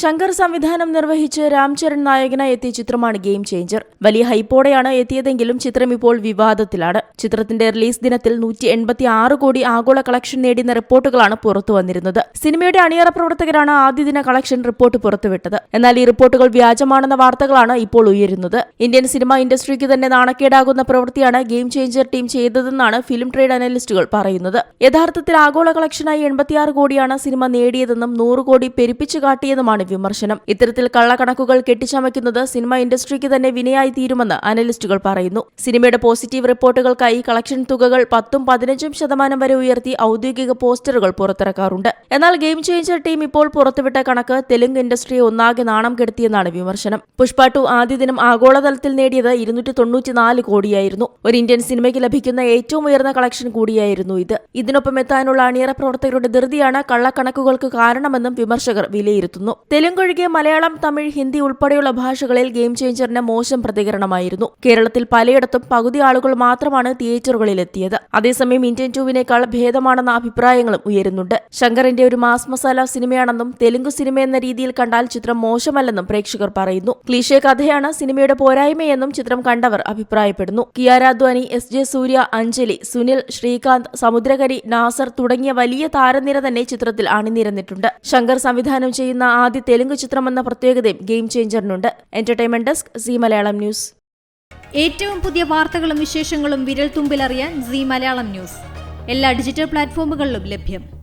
ശങ്കർ സംവിധാനം നിർവഹിച്ച് രാംചരൺ നായകനായി എത്തിയ ചിത്രമാണ് ഗെയിം ചേഞ്ചർ. വലിയ ഹൈപ്പോടെയാണ് എത്തിയതെങ്കിലും ചിത്രം ഇപ്പോൾ വിവാദത്തിലാണ്. ചിത്രത്തിന്റെ റിലീസ് ദിനത്തിൽ നൂറ്റി എൺപത്തി ആറ് കോടി ആഗോള കളക്ഷൻ നേടിയെന്ന റിപ്പോർട്ടുകളാണ് പുറത്തു വന്നിരുന്നത്. സിനിമയുടെ അണിയറ പ്രവർത്തകരാണ് ആദ്യ ദിന കളക്ഷൻ റിപ്പോർട്ട് പുറത്തുവിട്ടത്. എന്നാൽ ഈ റിപ്പോർട്ടുകൾ വ്യാജമാണെന്ന വാർത്തകളാണ് ഇപ്പോൾ ഉയരുന്നത്. ഇന്ത്യൻ സിനിമ ഇൻഡസ്ട്രിക്ക് തന്നെ നാണക്കേടാകുന്ന പ്രവൃത്തിയാണ് ഗെയിം ചേഞ്ചർ ടീം ചെയ്തതെന്നാണ് ഫിലിം ട്രേഡ് അനലിസ്റ്റുകൾ പറയുന്നത്. യഥാർത്ഥത്തിൽ ആഗോള കളക്ഷനായി എൺപത്തിയാറ് കോടിയാണ് സിനിമ നേടിയതെന്നും നൂറ് കോടി പെരുപ്പിച്ചു കാട്ടിയതുമാണ് വിമർശനം. ഇത്തരത്തിൽ കള്ളക്കണക്കുകൾ കെട്ടിച്ചമയ്ക്കുന്നത് സിനിമ ഇൻഡസ്ട്രിക്ക് തന്നെ വിനയായി തീരുമെന്ന് അനലിസ്റ്റുകൾ പറയുന്നു. സിനിമയുടെ പോസിറ്റീവ് റിപ്പോർട്ടുകൾക്കായി കളക്ഷൻ തുകകൾ പത്തും പതിനഞ്ചും ശതമാനം വരെ ഉയർത്തി ഔദ്യോഗിക പോസ്റ്ററുകൾ പുറത്തിറക്കാറുണ്ട്. എന്നാൽ ഗെയിം ചേഞ്ചർ ടീം ഇപ്പോൾ പുറത്തുവിട്ട കണക്ക് തെലുങ്ക് ഇൻഡസ്ട്രിയെ ഒന്നാകെ നാണം കെടുത്തിയെന്നാണ് വിമർശനം. പുഷ്പ ടു ആദ്യ ദിനം ആഗോളതലത്തിൽ നേടിയത് ഇരുന്നൂറ്റി തൊണ്ണൂറ്റിനാല് കോടിയായിരുന്നു. ഒരു ഇന്ത്യൻ സിനിമയ്ക്ക് ലഭിക്കുന്ന ഏറ്റവും ഉയർന്ന കളക്ഷൻ കൂടിയായിരുന്നു ഇത്. ഇതിനൊപ്പം എത്താനുള്ള അണിയറ പ്രവർത്തകരുടെ ധൃതിയാണ് കള്ളക്കണക്കുകൾക്ക് കാരണമെന്നും വിമർശകർ വിലയിരുത്തുന്നു. തെലുങ്കൊഴികെ മലയാളം തമിഴ് ഹിന്ദി ഉൾപ്പെടെയുള്ള ഭാഷകളിൽ ഗെയിം ചേഞ്ചറിന് മോശം പ്രതികരണമായിരുന്നു. കേരളത്തിൽ പലയിടത്തും പകുതി ആളുകൾ മാത്രമാണ് തിയേറ്ററുകളിൽ എത്തിയത് അതേസമയം ഇന്ത്യൻ ടൂവിനേക്കാൾ ഭേദമാണെന്ന അഭിപ്രായങ്ങളും ഉയരുന്നുണ്ട്. ശങ്കറിന്റെ ഒരു മാസ് മസാല സിനിമയാണെന്നും തെലുങ്ക് സിനിമ എന്ന രീതിയിൽ കണ്ടാൽ ചിത്രം മോശമല്ലെന്നും പ്രേക്ഷകർ പറയുന്നു. ക്ലീഷേ കഥയാണ് സിനിമയുടെ പോരായ്മയെന്നും ചിത്രം കണ്ടവർ അഭിപ്രായപ്പെടുന്നു. കിയാരാധ്വാനി എസ് ജെ സൂര്യ അഞ്ജലി സുനിൽ ശ്രീകാന്ത് സമുദ്രകരി നാസർ തുടങ്ങിയ വലിയ താരനിര തന്നെ ചിത്രത്തിൽ അണിനിരന്നിട്ടുണ്ട്. ശങ്കർ സംവിധാനം ചെയ്യുന്ന ആദ്യ തെലുങ്ക് ചിത്രമെന്ന പ്രത്യേകതയും game ചേഞ്ചറിനുണ്ട്. Entertainment desk Zee Malayalam news. ഏറ്റവും പുതിയ വാർത്തകളും വിശേഷങ്ങളും വിരൽ തുമ്പിലറിയാൻ സി മലയാളം ന്യൂസ്. എല്ലാ ഡിജിറ്റൽ പ്ലാറ്റ്ഫോമുകളിലും ലഭ്യം.